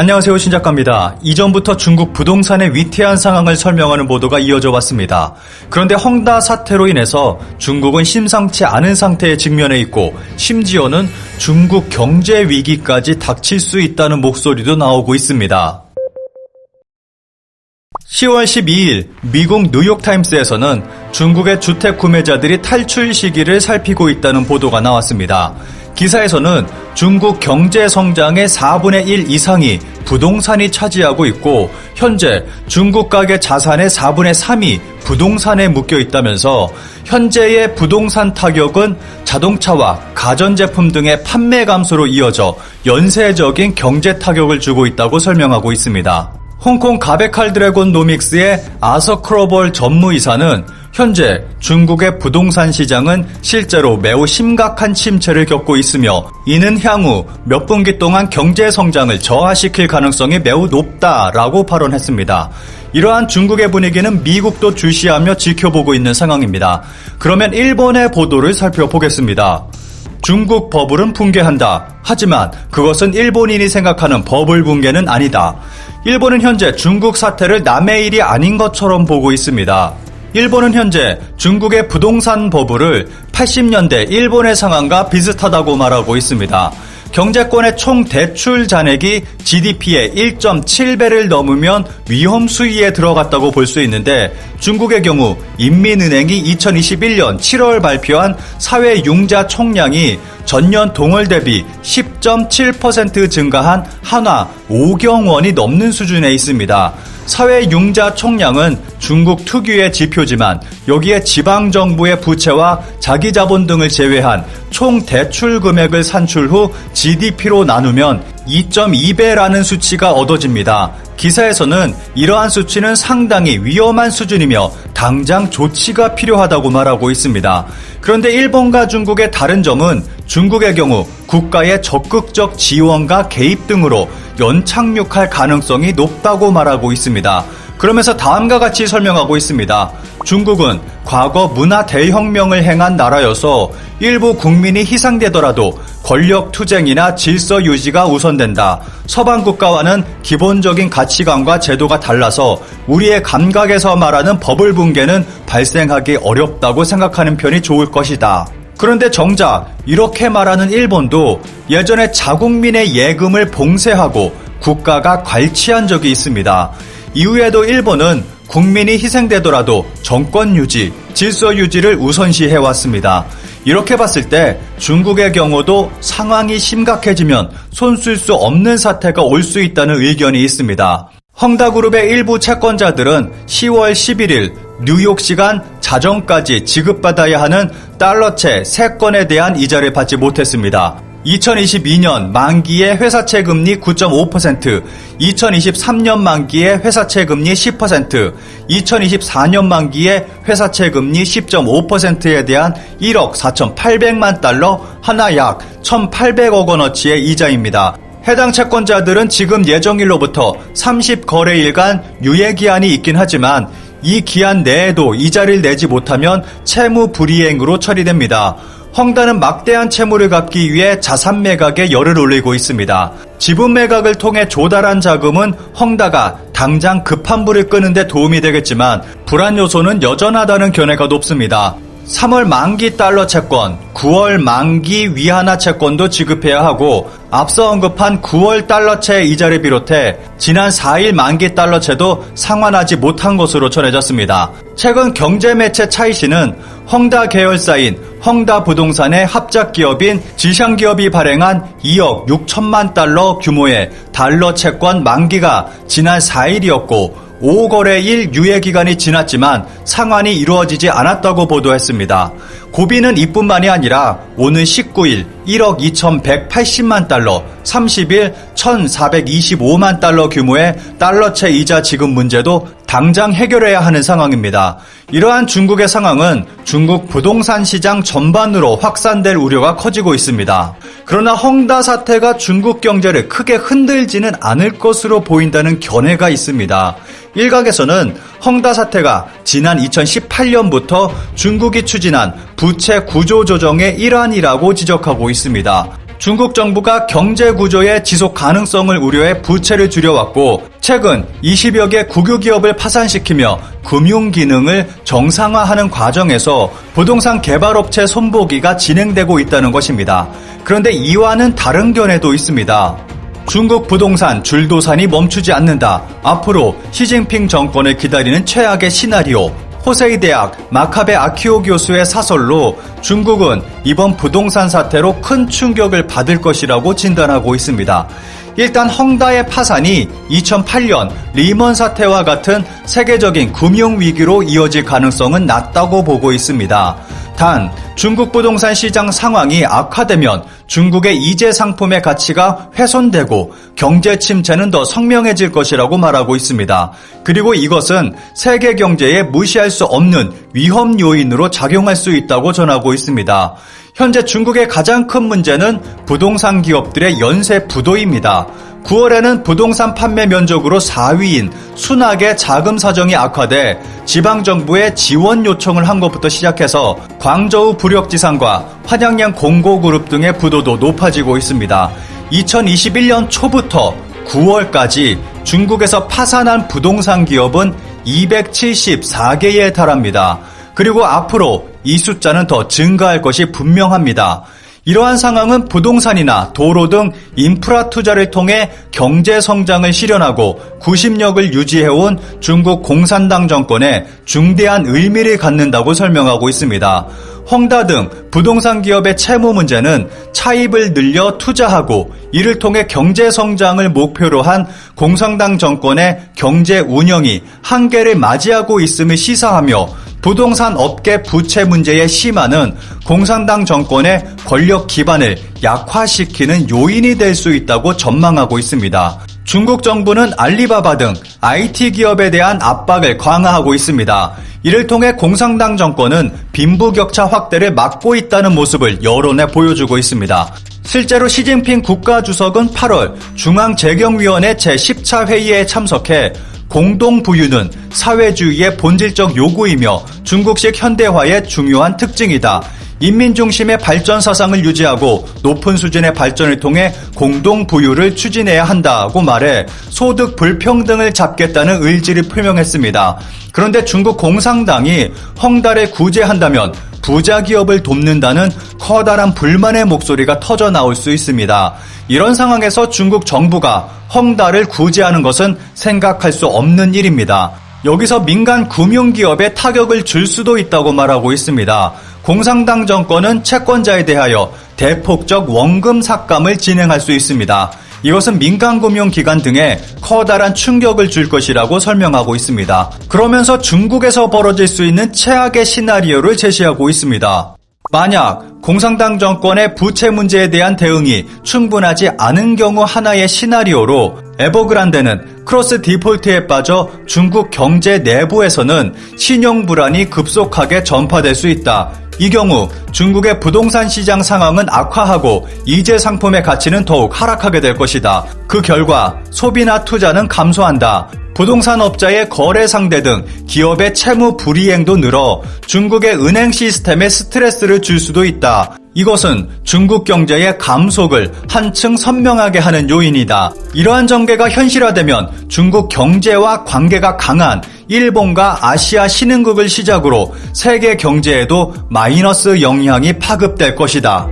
안녕하세요 신작가입니다. 이전부터 중국 부동산의 위태한 상황을 설명하는 보도가 이어져 왔습니다. 그런데 헝다 사태로 인해서 중국은 심상치 않은 상태에 직면해 있고 심지어는 중국 경제 위기까지 닥칠 수 있다는 목소리도 나오고 있습니다. 10월 12일 미국 뉴욕타임스에서는 중국의 주택 구매자들이 탈출 시기를 살피고 있다는 보도가 나왔습니다. 기사에서는 중국 경제 성장의 4분의 1 이상이 부동산이 차지하고 있고 현재 중국 가계 자산의 4분의 3이 부동산에 묶여 있다면서 현재의 부동산 타격은 자동차와 가전제품 등의 판매 감소로 이어져 연쇄적인 경제 타격을 주고 있다고 설명하고 있습니다. 홍콩 가베칼 드래곤 노믹스의 아서 크로벌 전무이사는 현재 중국의 부동산 시장은 실제로 매우 심각한 침체를 겪고 있으며 이는 향후 몇 분기 동안 경제 성장을 저하시킬 가능성이 매우 높다라고 발언했습니다. 이러한 중국의 분위기는 미국도 주시하며 지켜보고 있는 상황입니다. 그러면 일본의 보도를 살펴보겠습니다. 중국 버블은 붕괴한다. 하지만 그것은 일본인이 생각하는 버블 붕괴는 아니다. 일본은 현재 중국 사태를 남의 일이 아닌 것처럼 보고 있습니다. 일본은 현재 중국의 부동산 버블을 80년대 일본의 상황과 비슷하다고 말하고 있습니다. 경제권의 총 대출 잔액이 GDP의 1.7배를 넘으면 위험 수위에 들어갔다고 볼 수 있는데 중국의 경우 인민은행이 2021년 7월 발표한 사회 융자 총량이 전년 동월 대비 10.7% 증가한 한화 5경 원이 넘는 수준에 있습니다. 사회 융자 총량은 중국 특유의 지표지만 여기에 지방 정부의 부채와 자기 자본 등을 제외한 총 대출 금액을 산출 후 GDP로 나누면 2.2배라는 수치가 얻어집니다. 기사에서는 이러한 수치는 상당히 위험한 수준이며 당장 조치가 필요하다고 말하고 있습니다. 그런데 일본과 중국의 다른 점은 중국의 경우 국가의 적극적 지원과 개입 등으로 연착륙할 가능성이 높다고 말하고 있습니다. 그러면서 다음과 같이 설명하고 있습니다. 중국은 과거 문화 대혁명을 행한 나라여서 일부 국민이 희생되더라도 권력 투쟁이나 질서 유지가 우선된다. 서방 국가와는 기본적인 가치관과 제도가 달라서 우리의 감각에서 말하는 버블 붕괴는 발생하기 어렵다고 생각하는 편이 좋을 것이다. 그런데 정작 이렇게 말하는 일본도 예전에 자국민의 예금을 봉쇄하고 국가가 괄치한 적이 있습니다. 이후에도 일본은 국민이 희생되더라도 정권 유지, 질서 유지를 우선시해 왔습니다. 이렇게 봤을 때 중국의 경우도 상황이 심각해지면 손쓸 수 없는 사태가 올 수 있다는 의견이 있습니다. 헝다그룹의 일부 채권자들은 10월 11일 뉴욕 시간 자정까지 지급받아야 하는 달러채 3건에 대한 이자를 받지 못했습니다. 2022년 만기의 회사채 금리 9.5%, 2023년 만기의 회사채 금리 10%, 2024년 만기의 회사채 금리 10.5%에 대한 1억 4,800만 달러, 하나 약 1,800억 원어치의 이자입니다. 해당 채권자들은 지금 예정일로부터 30거래일간 유예기한이 있긴 하지만 이 기한 내에도 이자를 내지 못하면 채무 불이행으로 처리됩니다. 헝다는 막대한 채무를 갚기 위해 자산 매각에 열을 올리고 있습니다. 지분 매각을 통해 조달한 자금은 헝다가 당장 급한 불을 끄는데 도움이 되겠지만 불안 요소는 여전하다는 견해가 높습니다. 3월 만기 달러 채권, 9월 만기 위안화 채권도 지급해야 하고 앞서 언급한 9월 달러채 이자를 비롯해 지난 4일 만기 달러채도 상환하지 못한 것으로 전해졌습니다. 최근 경제매체 차이시는 헝다 계열사인 헝다 부동산의 합작 기업인 지상 기업이 발행한 2억 6천만 달러 규모의 달러 채권 만기가 지난 4일이었고 5거래일 유예 기간이 지났지만 상환이 이루어지지 않았다고 보도했습니다. 고비는 이뿐만이 아니라 오는 19일 1억 2180만 달러, 30일 1425만 달러 규모의 달러채 이자 지급 문제도 당장 해결해야 하는 상황입니다. 이러한 중국의 상황은 중국 부동산 시장 전반으로 확산될 우려가 커지고 있습니다. 그러나 헝다 사태가 중국 경제를 크게 흔들지는 않을 것으로 보인다는 견해가 있습니다. 일각에서는 헝다 사태가 지난 2018년부터 중국이 추진한 부채 구조 조정의 일환이라고 지적하고 있습니다. 중국 정부가 경제 구조의 지속 가능성을 우려해 부채를 줄여왔고 최근 20여 개 국유 기업을 파산시키며 금융 기능을 정상화하는 과정에서 부동산 개발업체 손보기가 진행되고 있다는 것입니다. 그런데 이와는 다른 견해도 있습니다. 중국 부동산 줄도산이 멈추지 않는다. 앞으로 시진핑 정권을 기다리는 최악의 시나리오. 호세이 대학 마카베 아키오 교수의 사설로 중국은 이번 부동산 사태로 큰 충격을 받을 것이라고 진단하고 있습니다. 일단 헝다의 파산이 2008년 리먼 사태와 같은 세계적인 금융 위기로 이어질 가능성은 낮다고 보고 있습니다. 단 중국 부동산 시장 상황이 악화되면 중국의 이재 상품의 가치가 훼손되고 경제 침체는 더 성명해질 것이라고 말하고 있습니다. 그리고 이것은 세계 경제에 무시할 수 없는 위험 요인으로 작용할 수 있다고 전하고 있습니다. 현재 중국의 가장 큰 문제는 부동산 기업들의 연쇄 부도입니다. 9월에는 부동산 판매 면적으로 4위인 순하게 자금 사정이 악화돼 지방정부에 지원 요청을 한 것부터 시작해서 광저우 부력지상과 환양양 공고그룹 등의 부도도 높아지고 있습니다. 2021년 초부터 9월까지 중국에서 파산한 부동산 기업은 274개에 달합니다. 그리고 앞으로 이 숫자는 더 증가할 것이 분명합니다. 이러한 상황은 부동산이나 도로 등 인프라 투자를 통해 경제 성장을 실현하고 구심력을 유지해온 중국 공산당 정권에 중대한 의미를 갖는다고 설명하고 있습니다. 헝다 등 부동산 기업의 채무 문제는 차입을 늘려 투자하고 이를 통해 경제 성장을 목표로 한 공산당 정권의 경제 운영이 한계를 맞이하고 있음을 시사하며 부동산 업계 부채 문제의 심화는 공산당 정권의 권력 기반을 약화시키는 요인이 될 수 있다고 전망하고 있습니다. 중국 정부는 알리바바 등 IT 기업에 대한 압박을 강화하고 있습니다. 이를 통해 공산당 정권은 빈부격차 확대를 막고 있다는 모습을 여론에 보여주고 있습니다. 실제로 시진핑 국가주석은 8월 중앙재경위원회 제10차 회의에 참석해 공동 부유는 사회주의의 본질적 요구이며 중국식 현대화의 중요한 특징이다. 인민 중심의 발전 사상을 유지하고 높은 수준의 발전을 통해 공동 부유를 추진해야 한다고 말해 소득 불평등을 잡겠다는 의지를 표명했습니다. 그런데 중국 공산당이 헝달을 구제한다면 부자 기업을 돕는다는 커다란 불만의 목소리가 터져 나올 수 있습니다. 이런 상황에서 중국 정부가 헝다를 구제하는 것은 생각할 수 없는 일입니다. 여기서 민간 금융기업에 타격을 줄 수도 있다고 말하고 있습니다. 공산당 정권은 채권자에 대하여 대폭적 원금 삭감을 진행할 수 있습니다. 이것은 민간금융기관 등에 커다란 충격을 줄 것이라고 설명하고 있습니다. 그러면서 중국에서 벌어질 수 있는 최악의 시나리오를 제시하고 있습니다. 만약 공산당 정권의 부채 문제에 대한 대응이 충분하지 않은 경우 하나의 시나리오로 에버그란데는 크로스 디폴트에 빠져 중국 경제 내부에서는 신용 불안이 급속하게 전파될 수 있다. 이 경우 중국의 부동산 시장 상황은 악화하고 이재 상품의 가치는 더욱 하락하게 될 것이다. 그 결과 소비나 투자는 감소한다. 부동산 업자의 거래 상대 등 기업의 채무 불이행도 늘어 중국의 은행 시스템에 스트레스를 줄 수도 있다. 이것은 중국 경제의 감속을 한층 선명하게 하는 요인이다. 이러한 전개가 현실화되면 중국 경제와 관계가 강한 일본과 아시아 신흥국을 시작으로 세계 경제에도 마이너스 영향이 파급될 것이다.